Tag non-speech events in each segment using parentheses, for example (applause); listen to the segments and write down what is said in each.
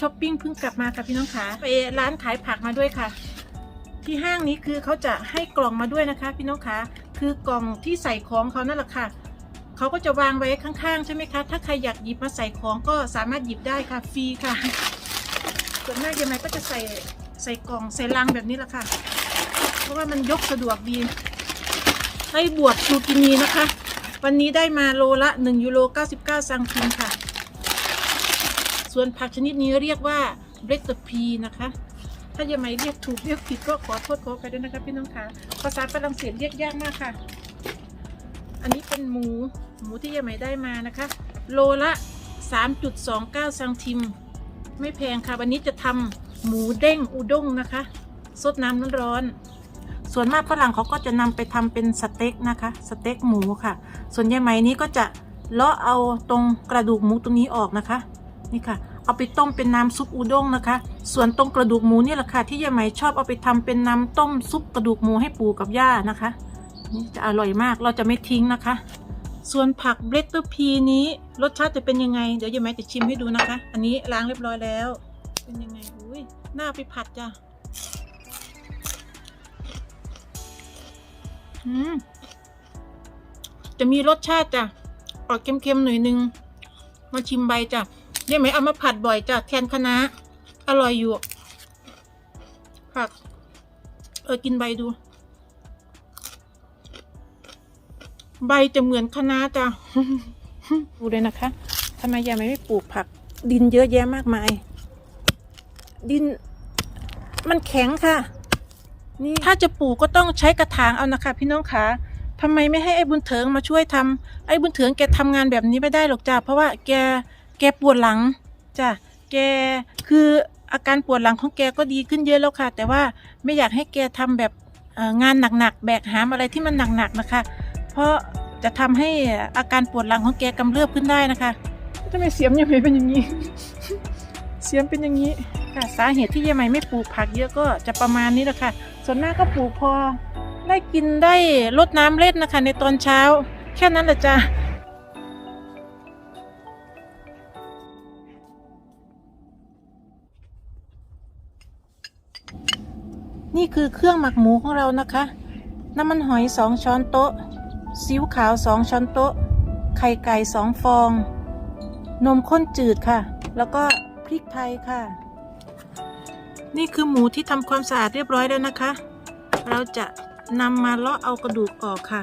ช้อปปิ้งเพิ่งกลับมาค่ะพี่น้องขาไปร้านขายผักมาด้วยค่ะ ที่ห้างนี้คือเขาจะให้กล่องมาด้วยนะคะ พี่น้องขาคือกล่องที่ใส่ของเขานั่นแหละค่ะเขาก็จะวางไว้ข้างๆ ใช่ไหมคะ ถ้าใครอยากหยิบมาใส่ของก็สามารถหยิบได้ค่ะฟรีค่ะ ส่วนมากยังไงก็จะใส่ใส่กล่องใส่ลังแบบนี้แหละค่ะ เพราะว่ามันยกสะดวกดีให้บวกซูกินีนะคะ วันนี้ได้มาโลละ 1 ยูโร 99 ซังคิมค่ะ ส่วนผักชนิดนี้เรียกว่าเบรตพีนะคะ ถ้ายังไม่เรียกถูกเรียกผิดก็ขอโทษขอไปด้วยนะคะพี่น้องคะภาษาฝรั่งเศสเรียกยากมากค่ะ อันนี้เป็นหมูหมูที่ยังไม่ได้มานะคะ โลละ 3.29ซังทิม ไม่แพงค่ะ วันนี้จะทำหมูเด้งอุด้งนะคะซดน้ำร้อนๆส่วนมากฝรั่งเขาก็จะนำไปทำเป็นสเต็กนะคะ สเต็กหมูค่ะ ส่วนยายไหมนี้ก็จะเลาะเอาตรงกระดูกหมูตรงนี้ออกนะคะ นี่ค่ะ เอาไปต้มเป็นน้ำซุปอุด้งนะคะ ส่วนตรงกระดูกหมูนี่แหละค่ะ ที่ยายไหมชอบเอาไปทำเป็นน้ำต้มซุปกระดูกหมูให้ปู่กับย่านะคะ นี่จะอร่อยมากเราจะไม่ทิ้งนะคะ ส่วนผักเบรตเตอร์พีนี้รสชาติจะเป็นยังไงเดี๋ยวยายไหมจะชิมให้ดูนะคะ อันนี้ล้างเรียบร้อยแล้ว เป็นยังไงอุ้ยหน้าไปผัดจ้ะจะมีรสชาติจ้ะออกเค็มๆหน่อยนึงมาชิมใบจ้ะ ยายไหมเอามาผัดบ่อยจ้ะแทนคะน้าอร่อยอยู่ ผัก เออกินใบดู ใบจะเหมือนคะน้าจ้ะดูเลยนะคะทำไมยายไม่ปลูกผัก ดินเยอะแยะมากมาย ดิน มันแข็งค่ะ นี่ถ้าจะปลูกก็ต้องใช้กระถางเอานะคะ พี่น้องคะทำไมไม่ให้ไอ้บุญเถิงมาช่วยทำไอ้บุญเถิงแกทำงานแบบนี้ไม่ได้หรอกจ้ะเพราะว่าแก แกปวดหลังจ้ะแกคืออาการปวดหลังของแกก็ดีขึ้นเยอะแล้วค่ะ แต่ว่าไม่อยากให้แกทำแบบเอ่องานหนักๆ แบกหามอะไรที่มันหนักๆนะคะ เพราะจะทำให้อาการปวดหลังของแกกำเริบขึ้นได้นะคะทำไมเสียมยังไงเป็นอย่างนี้ เสียมเป็นอย่างนี้ค่ะสาเหตุที่ยายไหมไม่ปลูกผักเยอะก็จะประมาณนี้แหละค่ะ ส่วนมากก็ปลูกพอได้กินได้รดน้ำเล่นนะคะ ในตอนเช้า แค่นั้นแหละจ้ะ นี่คือเครื่องหมักหมูของเรานะคะ น้ำมันหอยสองช้อนโต๊ะซีอิ๊วขาวสองช้อนโต๊ะ ไข่ไก่สองฟอง นมข้นจืดค่ะ แล้วก็พริกไทยค่ะ นี่คือหมูที่ทำความสะอาดเรียบร้อยแล้วนะคะ เราจะนำมาเลาะเอากระดูกออกค่ะ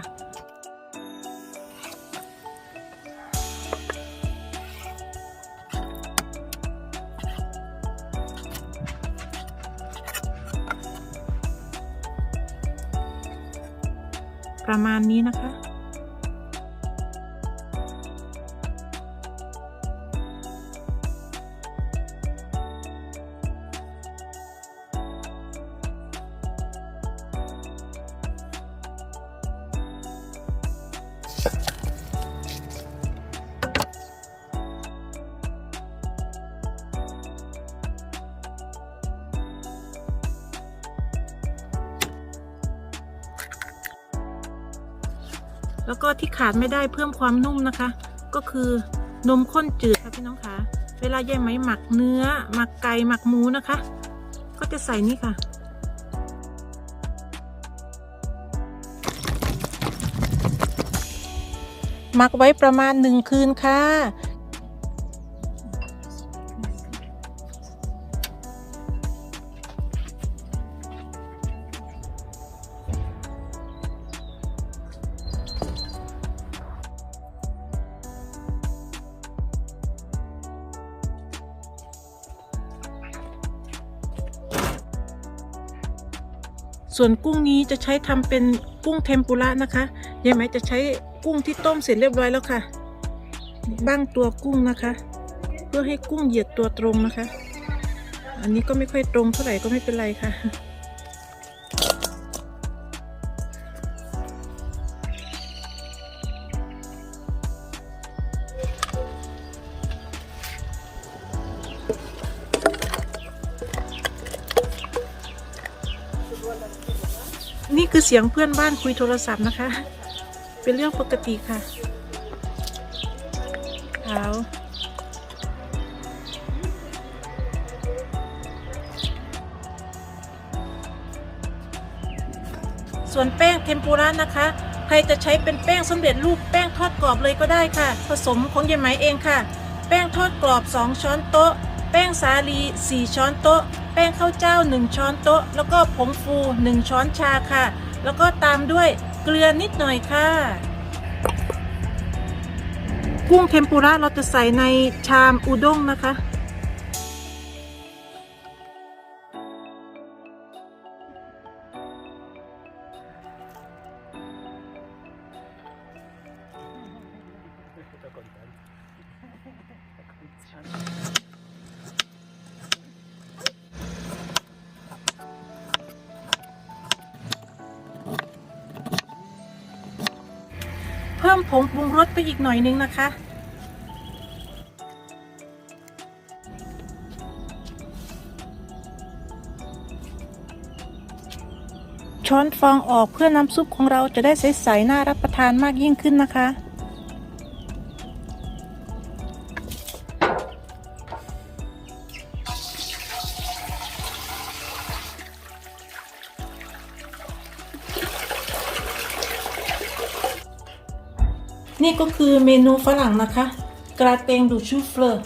ประมาณนี้นะคะ แล้วก็ที่ขาดไม่ได้เพิ่มความนุ่มนะคะ ก็คือนมข้นจืดค่ะพี่น้องคะเวลาแยายไหมหมักเนื้อ หมักไก่หมักหมูนะคะ ก็จะใส่นี่ค่ะ หมักไว้ประมาณหนึ่งคืนค่ะ ส่วนกุ้งนี้จะใช้ทำเป็นกุ้งเทมปุระนะคะยายไหมจะใช้กุ้งที่ต้มเสร็จเรียบร้อยแล้วค่ะบ้างตัวกุ้งนะคะ เพื่อให้กุ้งเหยียดตัวตรงนะคะ อันนี้ก็ไม่ค่อยตรงเท่าไหร่ก็ไม่เป็นไรค่ะ คือเสียงเพื่อนบ้านคุยโทรศัพท์นะคะ เป็นเรื่องปกติค่ะขาวส่วนแป้งเทมปุระนะคะ ใครจะใช้เป็นแป้งสำเร็จรูปแป้งทอดกรอบเลยก็ได้ค่ะ ผสมของเยายไหมเองค่ะ แป้งทอดกรอบ 2 ช้อนโต๊ะ แป้งสาลี 4 ช้อนโต๊ะ แป้งข้าวเจ้า 1 ช้อนโต๊ะ แล้วก็ผงฟู 1 ช้อนชาค่ะ แล้วก็ตามด้วยเกลือนิดหน่อยค่ะ กุ้งเทมปุระเราจะใส่ในชามอุด้งนะคะ เพิ่มผงปรุงรสไปอีกหน่อยนึงนะคะ ช้อนฟองออกเพื่อน้ำซุปของเราจะได้ใสๆน่ารับประทานมากยิ่งขึ้นนะคะ นี่ก็คือเมนูฝรั่งนะคะ กระเตงดูชูเฟลอร์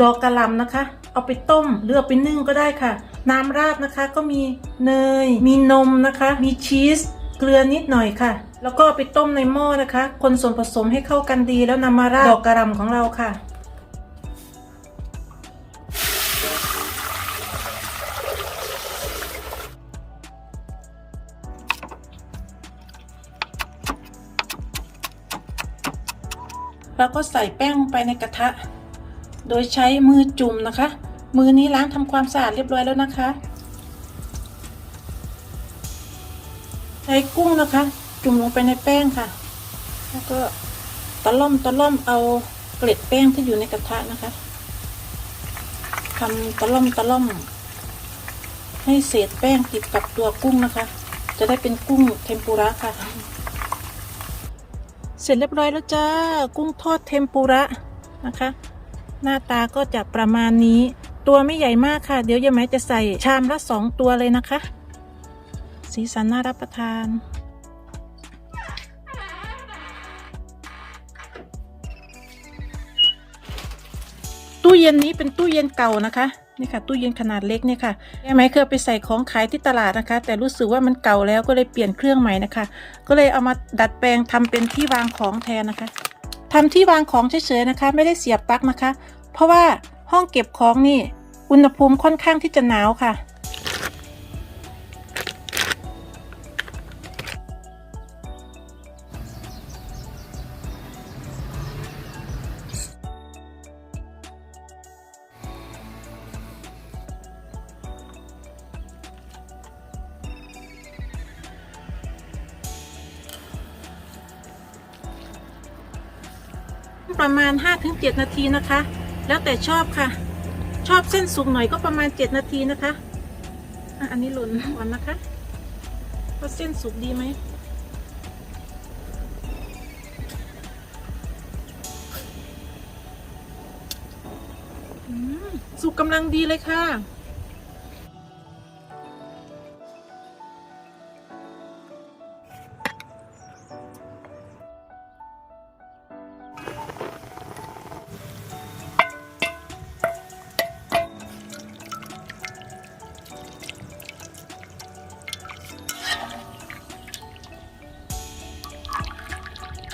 ดอกกระหล่ำนะคะ เอาไปต้มหรือเอาไปนึ่งก็ได้ค่ะ น้ำราดนะคะก็มีเนย มีนมนะคะ มีชีส เกลือนิดหน่อยค่ะ แล้วก็เอาไปต้มในหม้อนะคะ คนส่วนผสมให้เข้ากันดีแล้วนำมาราดดอกกระหล่ำของเราค่ะ แล้วก็ใส่แป้งลงไปในกระทะ โดยใช้มือจุ่มนะคะ มือนี้ล้างทำความสะอาดเรียบร้อยแล้วนะคะ ใช้กุ้งนะคะ จุ่มลงไปในแป้งค่ะ แล้วก็ตะล่อมตะล่อมเอาเกล็ดแป้งที่อยู่ในกระทะนะคะทำตะล่อมตะล่อม ให้เศษแป้งติดกับตัวกุ้งนะคะ จะได้เป็นกุ้งเทมปุระค่ะ เสร็จเรียบร้อยแล้วจ้า กุ้งทอดเทมปุระนะคะ หน้าตาก็จะประมาณนี้ ตัวไม่ใหญ่มากค่ะ เดี๋ยวยายไหมจะใส่ชามละสองตัวเลยนะคะ สีสันน่ารับประทานตู้เย็นนี้เป็นตู้เย็นเก่านะคะ นี่ค่ะตู้เย็นขนาดเล็กเนี่ยค่ะยายไหมเคยไปใส่ของขายที่ตลาดนะคะ แต่รู้สึกว่ามันเก่าแล้วก็เลยเปลี่ยนเครื่องใหม่นะคะ ก็เลยเอามาดัดแปลงทำเป็นที่วางของแทนนะคะทำที่วางของเฉยๆนะคะ ไม่ได้เสียบปลั๊กนะคะ เพราะว่าห้องเก็บของนี่อุณหภูมิค่อนข้างที่จะหนาวค่ะ 7 นาทีนะคะ แล้วแต่ชอบค่ะ ชอบเส้นสุกหน่อยก็ประมาณ 7 นาทีนะคะอันนี้หล่นก่อนนะคะว่าเส้นสุกดีไหมสุกกำลังดีเลยค่ะ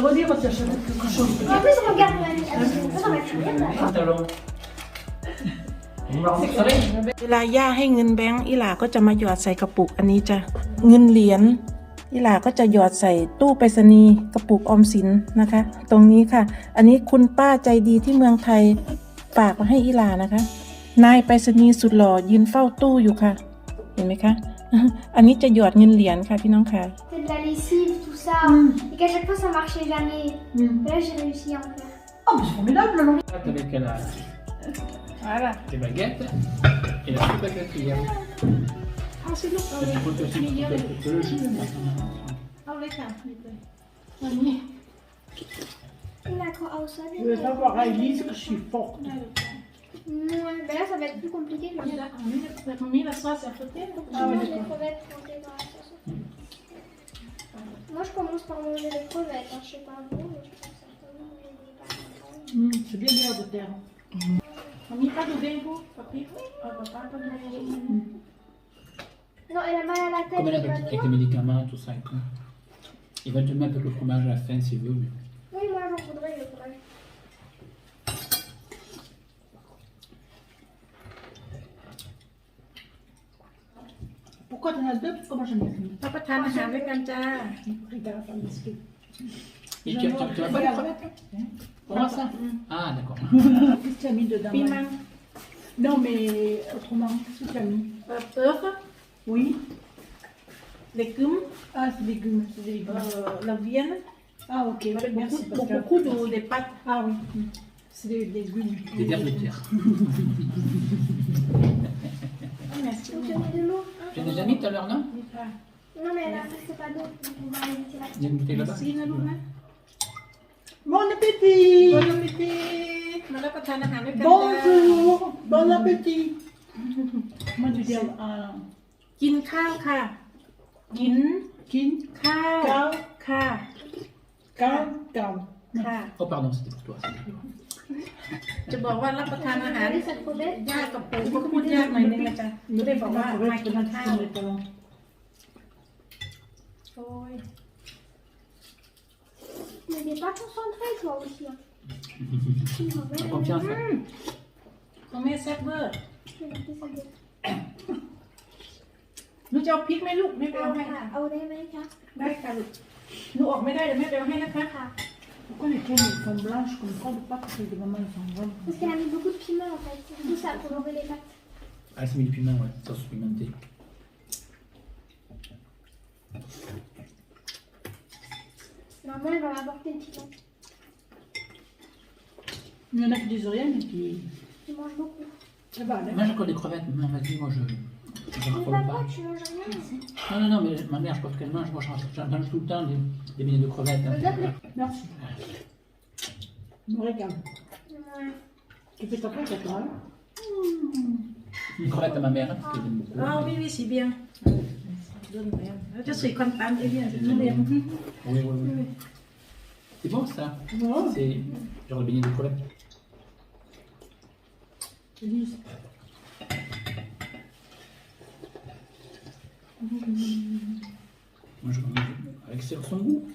Tu redis quand tu achètes quelque chose. En plus, regarde, on a mis ça dans ma cuillère. là. Pantalon. Vous savez เวลาย่าให้เงินแบงค์อีหลาก็จะมาหยอดใส่กระปุกอันนี้จะเงินเหรียญอีหลาก็จะหยอดใส่ตู้ไปรษณีย์กระปุกออมสินนะคะ ตรงนี้ค่ะ อันนี้คุณป้าใจดีที่เมืองไทยฝากมาให้อีหลานะคะ นายไปรษณีย์สุดหล่อยืนเฝ้าตู้อยู่ค่ะ เห็นไหมคะ (laughs) อันนี้จะหยอดเงินเหรียญค่ะพี่น้องค่ะ C'est de la lessive, tout ça. Et qu'à chaque fois, ça marchait jamais. Mm. Et là, j'ai réussi à en faire. Oh, mais c'est formidable, non avec la, Voilà. les baguettes et la soupe à quatrième. Ah, c'est lourd. Et du coup, aussi, tu peux te le jus. เอาเลยค่ะหยิบเลยวันนี้ D'accord, ah, ça, Je vais savoir à Elise que je suis forte. Ouais, mais là, ça va être plus compliqué. Je vais นี่ละอันนี้มันมีละซอส à côté Ah ouais, manger les d'accord. crevettes plantées dans la sauce. Moi, je commence par manger les crevettes. Hein. Je sais pas vous, mais je pense certainement manger des pâtes. Mm, c'est bien l'air de terre. มันมีป้าดูเด้งพวกป้าปิ๊กเอาป้าป้าป้าดูเด้ง Non, elle a mal à la tête. Comme elle elle avec, va avec bien. les médicaments, tout ça et tout. Il va te mettre le fromage à la fin s'il veut. Mais... Pourquoi t'en as deux Parce que moi j'en ai qu'une. รับประทานอาหารด้วยกันจ้า Regarde, un biscuit. Et tu, tu, tu vas pas les crevettes là Comment ça Ah, d'accord. (laughs) Qu'est-ce que tu as mis dedans ปีมั Marie ง Non, mais autrement, qu'est-ce que tu as mis เอ่อเติร์ฟ Oui. เลกุม Ah, c'est des légumes. C'est des เอ่ légumes. อลาเวียน Ah, ok. Merci. Parce que... beaucoup de des pâtes Ah, oui. Mm. C'est des légumes. Des vers de terre. merci Donc, tu mets de l'eau. hein. J'ai déjà mis tout à l'heure, non Non, mais là, c'est pas d'eau. Donc, on va aller laisser la Il y a une bouteille là-bas merci นะลูกนะ Bon appétit บอน appétit มารับประทานอาหารด้วยกันจ้า Bonjour Bon appétit Moi, tu dis ah, กินข้าวค่ะ กิน kin, ข้าวข้าวค่ะ cow, cow. ค่ะ Oh, pardon, c'était pour toi. จะบอกว่ารับประทานอาหาร Regardez cette crevette. ยากกับปู่ก็พูดยากหน่อยนึงนะจ๊ะไม่ได้บอกว่ามากินข้าวโอ้ย Mais t'es pas concentré, toi aussi. Hein. Confiance. hein. ของแม่แซ่บเวอร์ Je vais mettre ça dedans. หนูจะเอาพริกไหมลูกไม่ไปเอาให้ Ah, au Américain. ได้ค่ะลูกหนูออกไม่ได้เดี๋ยวแม่ไปเอาให้นะคะ Ah. Pourquoi les elles sont blanches comme ça ou pas Parce que les mamans elles sont jaunes. Parce qu'elle a mis beaucoup de piment en fait. C'est tout ça pour enlever les pâtes. Ah, c'est mis du piment, ouais. Sauce pimentée. Normalement, elle va m'apporter le piment. Il y en a qui disent rien mais qui. Tu manges beaucoup. Ça va, là. Mange encore des crevettes. Non, vas-y, moi je. Je Mais papa, pas. tu manges rien. Non, non, non, mais ma mère, je pense qu'elle mange. Moi, j'en j'en mange tout le temps des, des beignets de crevettes. hein. Regarde Merci. Je me régale. Ouais. Tu fais ta pâte à toi hein Une crevette à ma mère, hein, parce qu'elle aime beaucoup. อ้าววิวิสีเบียงเดินไปแล้วจะสวยคอนตันเอเลียนจะเรียน Oui, oui, oui. C'est bon ça Ouais. C'est genre le beignet de crevettes. Elise. Moi, je mange avec son son goût.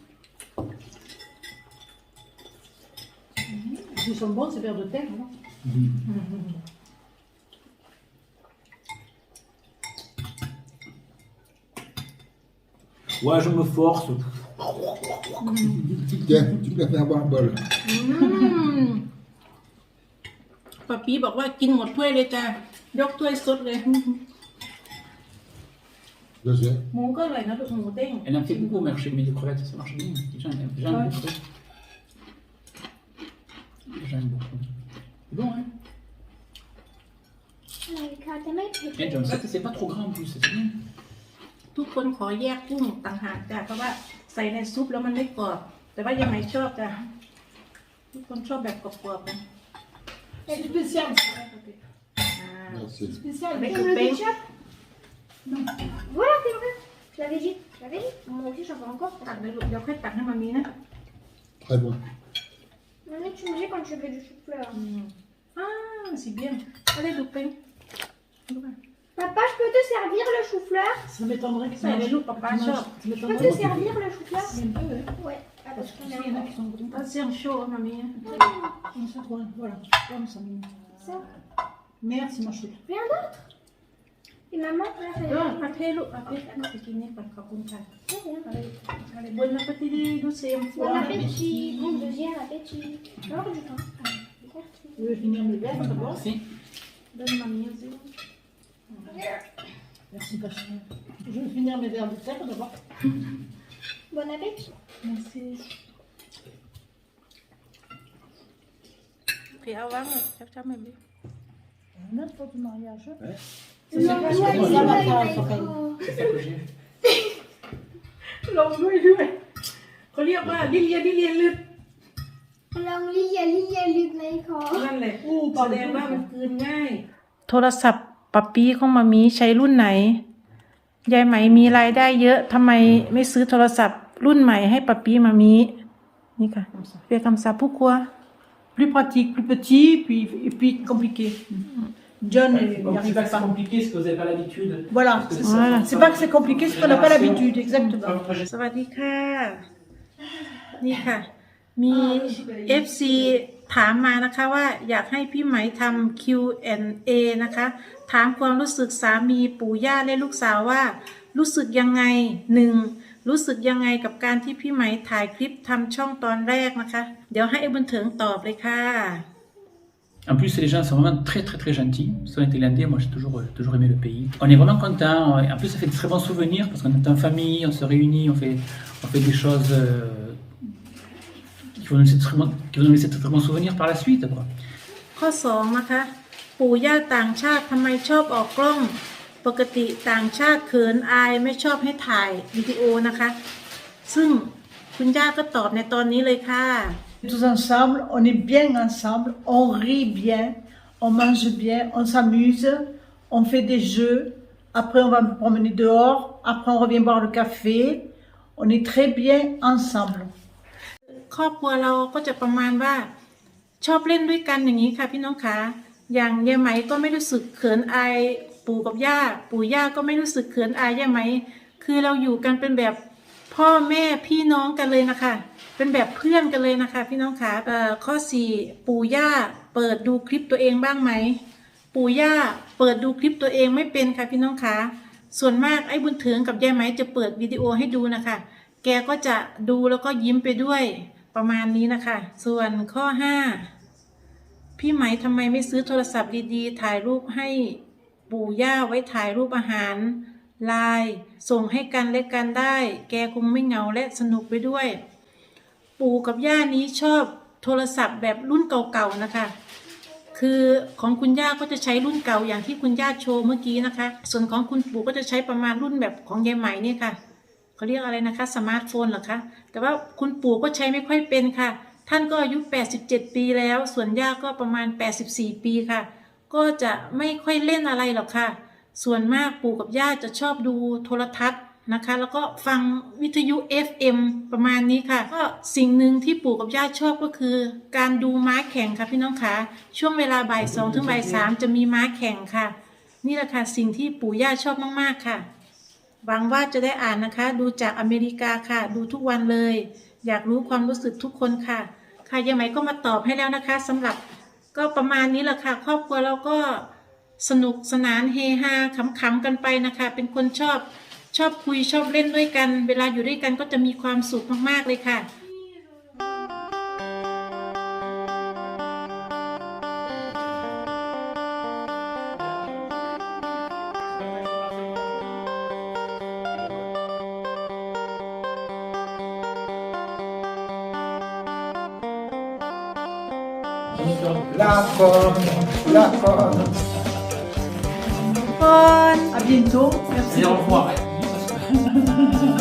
S'ils sont bons, c'est vers de terre, non (laughs) Ouais, je me force. Tiens, tu préfères avoir un bol. ป้าปีบอกว่ากินหมดถ้วยเลยจ้ะยกถ้วยสดเลย (laughs) Je sais. หมูก็อร่อยนะลูกหมูเด้ง Elle en fait beaucoup, mais chez le beignet de crevettes, ça marche bien. Les gens aiment, les gens aiment beaucoup. Les gens aiment beaucoup. C'est bon, hein Avec la tomate, Et John, ça, c'est pas trop grand en plus, c'est bien. ทุกคนขอแยกกุ้งต่างหากจ้ะเพราะว่าใส่ในซุปแล้วมันไม่กรอบ แต่ว่ายังไงชอบจ้ะทุกคนชอบแบบกรอบๆนะ C'est spécial. อ่า Merci. Spécial. Avec Comme le le pain. ketchup Voilà, c'est vrai. Je l'avais dit. Je l'avais dit. Moi aussi, j'en veux encore. ตักเลยลูกเดี๋ยวค่อยตักให้มามีนะ Très bon. Maintenant, tu me dis quand tu fais du chou-fleur. อืมอ่าสีเบี้ยงอะไรลูกเป็นลูกอะ Papa, je peux te servir le chou-fleur Ça m'étonnerait que ça. Ça, les loups, papa, Tu manges- sort. Ça Je peux m'étonnerait te servir le chou-fleur Un peu, hein. Ouais. Attends. parce que il y en a qui sont gros. เอาเสียงโชว์มามี Comme ça, ouais, voilà. Comme ça, mignon. Ça. Merci, ma chou. Rien d'autre Et maman, elle a fait เอออาเพลูกอาเพไปกินนี่ก่อนขอบคุณค่ะ Très bien. Allez, bon appétit, du same Bon appétit. Bon deuxième appétit. Alors du temps. Merci. Tu veux finir le verre d'abord Merci. Donne mamie aussi. Merci, Pascal. Je vais finir mes verres de terre d'abord. Bon appétit. Merci. พี่เอาวางเลยจับจับไม่บี On a pas de mariage. Ouais. Non, ça, toi, c'est il moi, est ça pas, va, il ça va va, être ça va. gros. C'est ça que j'ai. ลงด้วยด้วยเขาเรียกว่าลิเลียลิเลียลึกลองเลียลิเลียลึกในคอนั่นแหละอู้แสปากดงว่ามันกคืนง่าย โทรศัพท์ปับปี้ของมามีใช้รุ่นไหน ยายไหมมีรายได้เยอะทำไมไม่ซื้อโทรศัพท์ รุ่นใหม่ให้ปับปี้มามีนี่ค่ะเปียกคำสาผู้ครัว Plus pratique, plus petit, puis, et puis compliqué. John, il Bon, c'est n'arrive pas que c'est pas. compliqué, c'est que vous n'avez pas l'habitude. Voilà. Parce que Voilà. C'est pas que c'est compliqué, c'est qu'on n'a pas l'habitude, exactement. Après, j'ai- สวัสดีค่ะ นี่ค่ะ มี FC ถามมานะคะว่าอยากให้พี่ไหมทำ Q&A นะคะ ถามความรู้สึกสามีปู่ย่าและลูกสาวว่า รู้สึกยังไงหนึ่งรู้สึกยังไงกับการที่พี่ไหมถ่ายคลิปทำช่องตอนแรกนะคะ เดี๋ยวให้ไอ้บุญเถิงตอบเลยค่ะ En plus, les gens sont vraiment très très très gentils. Sont thaïlandais, moi j'ai toujours, euh, toujours aimé le pays. On est vraiment content. En plus, ça fait de très bons souvenirs parce qu'on est en famille, on se réunit, on fait, on fait des choses euh, qui, vont nous laisser de très bons, qui vont nous laisser de très bons souvenirs par la suite. Quoi. ข้อสองนะคะ ปู่ย่าต่างชาติทำไมชอบออกกล้อง ปกติต่างชาติเขินอายไม่ชอบให้ถ่ายวิดีโอนะคะ ซึ่งคุณย่าก็ตอบในตอนนี้เลยค่ะ Tous ensemble, on est bien ensemble, on rit bien, on mange bien, on s'amuse, on fait des jeux. Après, on va me promener dehors. Après, on revient boire le café. On est très bien ensemble. ครอบครัวเราก็จะประมาณว่าชอบเล่นด้วยกันอย่างนี้ค่ะพี่น้องคะอย่างยายไหมก็ไม่รู้สึกเขินอายปู่กับย่าปู่ย่าก็ไม่รู้สึกเขินอายยายไหม คือเราอยู่กันเป็นแบบพ่อแม่พี่น้องกันเลยนะคะ เป็นแบบเพื่อนกันเลยนะคะ พี่น้องคะเอ่อข้อสี่ปู่ย่าเปิดดูคลิปตัวเองบ้างไหม ปู่ย่าเปิดดูคลิปตัวเองไม่เป็นค่ะพี่น้องคะส่วนมากไอ้บุญเถิงกับยายไหมจะเปิดวิดีโอให้ดูนะคะ แกก็จะดูแล้วก็ยิ้มไปด้วยประมาณนี้นะคะ ส่วนข้อ 5 พี่ไหมทำไมไม่ซื้อโทรศัพท์ดีๆ ถ่ายรูปให้ปู่ย่าไว้ถ่ายรูปอาหารไลน์ส่งให้กันและกันได้ แกคงไม่เหงาและสนุกไปด้วย ปู่กับย่านี้ชอบโทรศัพท์แบบรุ่นเก่าๆนะคะ คือของคุณย่าก็จะใช้รุ่นเก่าอย่างที่คุณย่าโชว์เมื่อกี้นะคะ ส่วนของคุณปู่ก็จะใช้ประมาณรุ่นแบบของยายไหมเนี่ค่ะเขาเรียกอะไรนะคะสมาร์ทโฟนเหรอคะแต่ว่าคุณปู่ก็ใช้ไม่ค่อยเป็นค่ะ ท่านก็อายุ 87 ปีแล้ว ส่วนย่าก็ประมาณ 84 ปีค่ะ ก็จะไม่ค่อยเล่นอะไรหรอกค่ะ ส่วนมากปู่กับย่าจะชอบดูโทรทัศน์ นะคะ แล้วก็ฟังวิทยุ FM ประมาณนี้ค่ะ ก็สิ่งหนึ่งที่ปู่กับย่าชอบก็คือ การดูม้าแข่งค่ะพี่น้องคะช่วงเวลาบ่ายสองถึงบ่ายสามจะมีม้าแข่งค่ะ นี่แหละค่ะสิ่งที่ปู่ย่าชอบมากๆค่ะหวังว่าจะได้อ่านนะคะ ดูจากอเมริกาค่ะ ดูทุกวันเลย อยากรู้ความรู้สึกทุกคนค่ะ ค่ะยังไหมก็มาตอบให้แล้วนะคะสำหรับก็ประมาณนี้แหละค่ะ ครอบครัวเราก็สนุกสนานเฮฮาขำๆกันไปนะคะ เป็นคนชอบ ชอบคุยชอบเล่นด้วยกัน เวลาอยู่ด้วยกันก็จะมีความสุขมากๆเลยค่ะ La corne, la corne. ก่อน À bientôt. Merci. Et au revoir. love.